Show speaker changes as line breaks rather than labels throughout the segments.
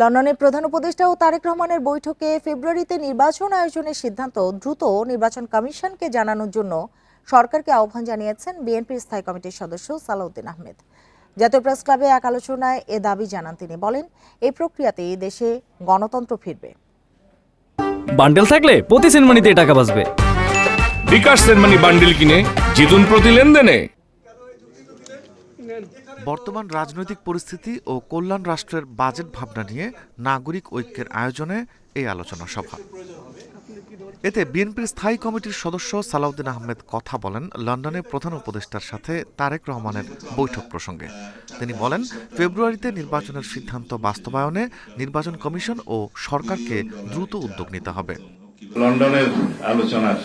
লন্ডনের প্রধান উপদেষ্টা ও তারেক রহমানের বৈঠকে ফেব্রুয়ারিতে নির্বাচন আয়োজনের সিদ্ধান্ত দ্রুত নির্বাচন কমিশনকে জানানোর জন্য সরকারকে আহ্বান জানিয়েছেন বিএনপির স্থায়ী কমিটির সদস্য সালাউদ্দিন আহমেদ জাতীয় প্রেস ক্লাবে এক আলোচনায় এ দাবি জানান তিনি বলেন এই প্রক্রিয়াতে দেশে গণতন্ত্র ফিরবে বান্ডেল থাকলে প্রতি সেনমানিতে টাকা বাঁচবে বিকাশ
সেনমানি বান্ডেল কিনে জিতুন প্রতি লেনদেনে বর্তমান রাজনৈতিক পরিস্থিতি ও কল্যাণ রাষ্ট্রের বাজেট ভাবনা নিয়ে নাগরিক ঐক্যের আয়োজনে এই আলোচনা সভা এতে বিএনপির স্থায়ী কমিটির সদস্য সালাউদ্দিন আহমেদ কথা বলেন লন্ডনে প্রধান উপদেষ্টার সাথে তারেক রহমানের বৈঠক প্রসঙ্গে তিনি বলেন ফেব্রুয়ারিতে নির্বাচনের সিদ্ধান্ত বাস্তবায়নে নির্বাচন কমিশন ও সরকারকে দ্রুত উদ্যোগ নিতে হবে
লন্ডনের আলোচনার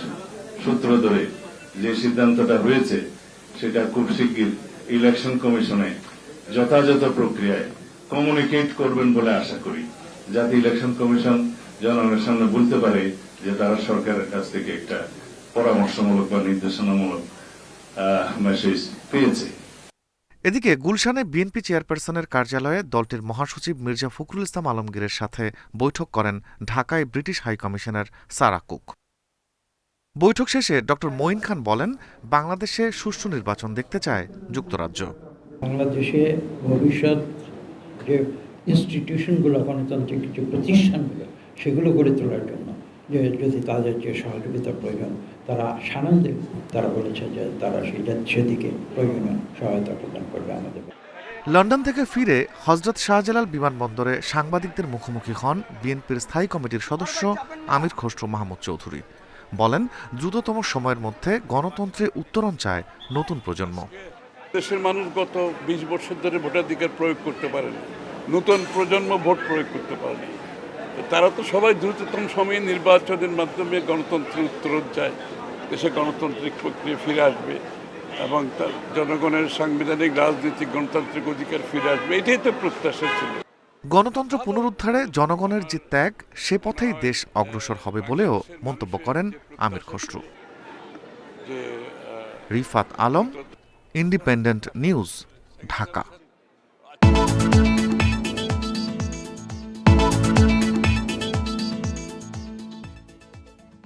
সূত্র ধরে যে সিদ্ধান্তটা হয়েছে সেটা খুব শিগগির ইলেকশন কমিশনে যথাযথ প্রক্রিয়ায় কমিউনিকেট করবেন বলে আশা করি যাতে ইলেকশন কমিশন জনগণের সামনে বলতে পারে যে তারা সরকারের কাছ থেকে একটা পরামর্শমূলক বা নির্দেশনামূলক মেসেজ পেয়েছে
এদিকে গুলশানে বিএনপি চেয়ারপারসনের কার্যালয়ে দলটির মহাসচিব মির্জা ফখরুল ইসলাম আলমগীরের সাথে বৈঠক করেন ঢাকায় ব্রিটিশ হাইকমিশনার সারা কুক বৈঠক শেষে ড মঈন খান বলেন বাংলাদেশে সুষ্ঠু নির্বাচন দেখতে চায় যুক্তরাজ্য
বাংলাদেশে ভবিষ্যৎ যে ইনস্টিটিউশনগুলো গণতান্ত্রিক যে প্রতিষ্ঠানগুলো সেগুলো গড়ে তোলার জন্য যে যদি তাদের যে সহযোগিতা প্রয়োজন তারা সানন্দে তারা বলেছে যে তারা সেই সেদিকে প্রয়োজনীয় সহায়তা প্রদান করবে আমাদের
লন্ডন থেকে ফিরে হজরত শাহজালাল বিমানবন্দরে সাংবাদিকদের মুখোমুখি হন বিএনপির স্থায়ী কমিটির সদস্য আমির খসরু মাহমুদ চৌধুরী বলেন দ্রুততম সময়ের মধ্যে গণতন্ত্রে উত্তরণ চায় নতুন প্রজন্ম
দেশের মানুষ গত বিশ বছর ধরে ভোটাধিকার প্রয়োগ করতে পারেন নতুন প্রজন্ম ভোট প্রয়োগ করতে পারেনি তারা তো সবাই দ্রুততম সময়ে নির্বাচনের মাধ্যমে গণতন্ত্রের উত্তরণ চায় দেশে গণতান্ত্রিক প্রক্রিয়া ফিরে আসবে এবং তার জনগণের সাংবিধানিক রাজনৈতিক গণতান্ত্রিক অধিকার ফিরে আসবে এটাই তো প্রত্যাশা ছিল
গণতন্ত্র পুনরুদ্ধারে জনগণের যে ত্যাগ সে পথেই দেশ অগ্রসর হবে বলেও মন্তব্য করেন আমির খসরু রিফাত আলম ইন্ডিপেন্ডেন্ট নিউজ ঢাকা